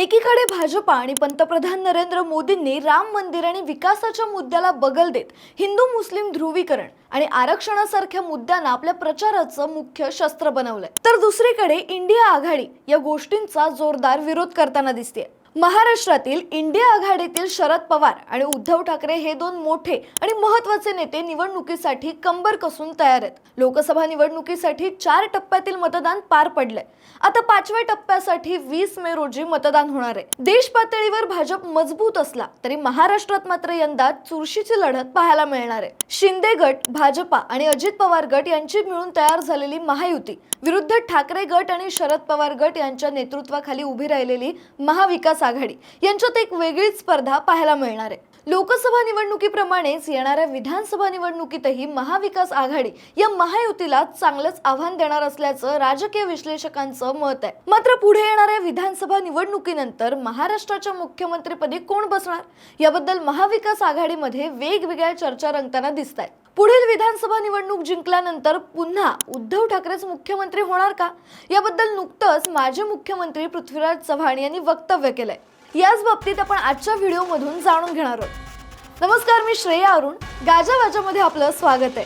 एकीकडे भाजपा आणि पंतप्रधान नरेंद्र मोदींनी राम मंदिर आणि विकासाच्या मुद्द्याला बगल देत हिंदू मुस्लिम ध्रुवीकरण आणि आरक्षणासारख्या मुद्द्यांना आपल्या प्रचाराचं मुख्य शस्त्र बनवलंय. तर दुसरीकडे इंडिया आघाडी या गोष्टींचा जोरदार विरोध करताना दिसते महाराष्ट्रातील इंडिया आघाडीतील शरद पवार आणि उद्धव ठाकरे हे दोन मोठे आणि महत्त्वाचे नेते निवडणुकीसाठी कंबर कसून तयार आहेत. लोकसभा निवडणुकीसाठी चार टप्प्यातील मतदान पार पडलंय. आता पाचव्या टप्प्यासाठी वीस मे रोजी मतदान होणार आहे. देश पातळीवर भाजप मजबूत असला तरी महाराष्ट्रात मात्र यंदा चुरशीची लढत पाहायला मिळणार आहे. शिंदे गट भाजपा आणि अजित पवार गट यांची मिळून तयार झालेली महायुती विरुद्ध ठाकरे गट आणि शरद पवार गट यांच्या नेतृत्वाखाली उभी राहिलेली महाविकास आघाडी यांच्यात एक वेगळीच स्पर्धा पाहायला मिळणार आहे. लोकसभा निवडणुकीप्रमाणेच येणाऱ्या विधानसभा निवडणुकीतही महाविकास आघाडी या महायुतीला चांगलंच आव्हान देणार असल्याचं राजकीय विश्लेषकांचं मत आहे. मात्र पुढे येणाऱ्या विधानसभा निवडणुकीनंतर महाराष्ट्राच्या मुख्यमंत्रीपदी कोण बसणार? याबद्दल महाविकास आघाडीमध्ये वेगवेगळ्या चर्चा रंगताना दिसत आहेत पुढील विधानसभा निवडणूक जिंकल्यानंतर पुन्हा उद्धव ठाकरेच मुख्यमंत्री होणार का? याबद्दल नुकतंच माजी मुख्यमंत्री पृथ्वीराज चव्हाण यांनी वक्तव्य केलंय. याच बाबतीत आपण आजच्या व्हिडिओमधून जाणून घेणार आहोत. नमस्कार मी श्रेया अरुण. गाजावाजामध्ये आपलं स्वागत आहे.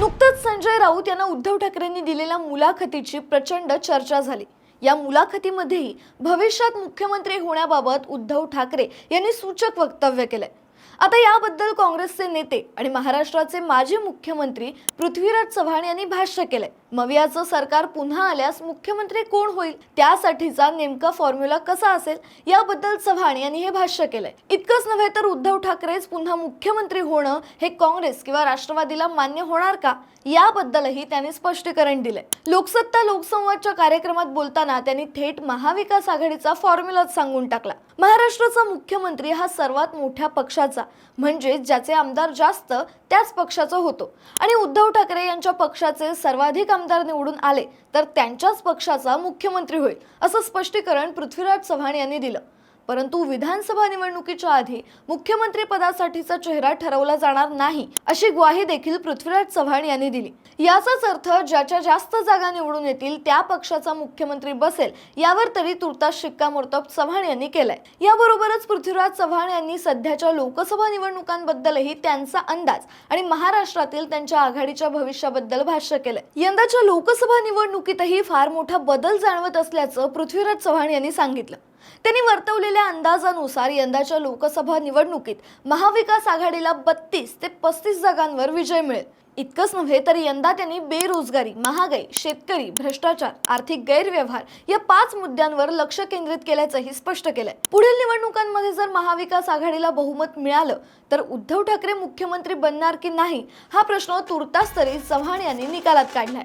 नुकतंच संजय राऊत यांना उद्धव ठाकरेंनी दिलेल्या मुलाखतीची प्रचंड चर्चा झाली. या मुलाखतीमध्येही भविष्यात मुख्यमंत्री होण्याबाबत उद्धव ठाकरे यांनी सूचक वक्तव्य केलंय. आता याबद्दल काँग्रेसचे नेते आणि महाराष्ट्राचे माजी मुख्यमंत्री पृथ्वीराज चव्हाण यांनी भाष्य केलंय. मवियाचं सरकार पुन्हा आल्यास मुख्यमंत्री कोण होईल? त्यासाठीचा नेमका फॉर्म्युला कसा असेल? याबद्दल चव्हाण यांनी हे भाष्य केलंय. इतकंच नव्हे तर उद्धव ठाकरेच पुन्हा मुख्यमंत्री होणं हे काँग्रेस किंवा राष्ट्रवादीला मान्य होणार का? याबद्दलही त्यांनी स्पष्टीकरण दिलंय. लोकसत्ता लोकसंवादच्या कार्यक्रमात बोलताना त्यांनी थेट महाविकास आघाडीचा फॉर्म्युलाच सांगून टाकला. महाराष्ट्राचा मुख्यमंत्री हा सर्वात मोठ्या पक्षाचा म्हणजे ज्याचे आमदार जास्त त्याच पक्षाचा होतो. आणि उद्धव ठाकरे यांच्या पक्षाचे सर्वाधिक आमदार निवडून आले तर त्यांच्याच पक्षाचा मुख्यमंत्री होईल असं स्पष्टीकरण पृथ्वीराज चव्हाण यांनी दिलं. परंतु विधानसभा निवडणुकीच्या आधी मुख्यमंत्री पदासाठीचा चेहरा ठरवला जाणार नाही अशी ग्वाही देखील पृथ्वीराज चव्हाण यांनी दिली. याचाच अर्थ ज्याच्या जास्त जागा निवडून येतील त्या पक्षाचा मुख्यमंत्री बसेल यावर तरी तुर्तास शिक्कामोर्तब चव्हाण यांनी केलाय. याबरोबरच पृथ्वीराज चव्हाण यांनी सध्याच्या लोकसभा निवडणुकांबद्दलही त्यांचा अंदाज आणि महाराष्ट्रातील त्यांच्या आघाडीच्या भविष्याबद्दल भाष्य केलंय. यंदाच्या लोकसभा निवडणुकीतही फार मोठा बदल जाणवत असल्याचं पृथ्वीराज चव्हाण यांनी सांगितलं. त्यांनी वर्तवलेल्या अंदाजानुसार यंदाच्या लोकसभा निवडणुकीत महाविकास आघाडीला बत्तीस ते पस्तीस जागांवर विजय मिळेल. इतकंच नव्हे तर यंदा त्यांनी बेरोजगारी महागाई शेतकरी भ्रष्टाचार आर्थिक गैरव्यवहार या पाच मुद्द्यांवर लक्ष केंद्रित केल्याचंही स्पष्ट केलंय. पुढील निवडणुकांमध्ये जर महाविकास आघाडीला बहुमत मिळालं तर उद्धव ठाकरे मुख्यमंत्री बनणार की नाही हा प्रश्न तुर्तास तरी चव्हाण यांनी निकालात काढलाय.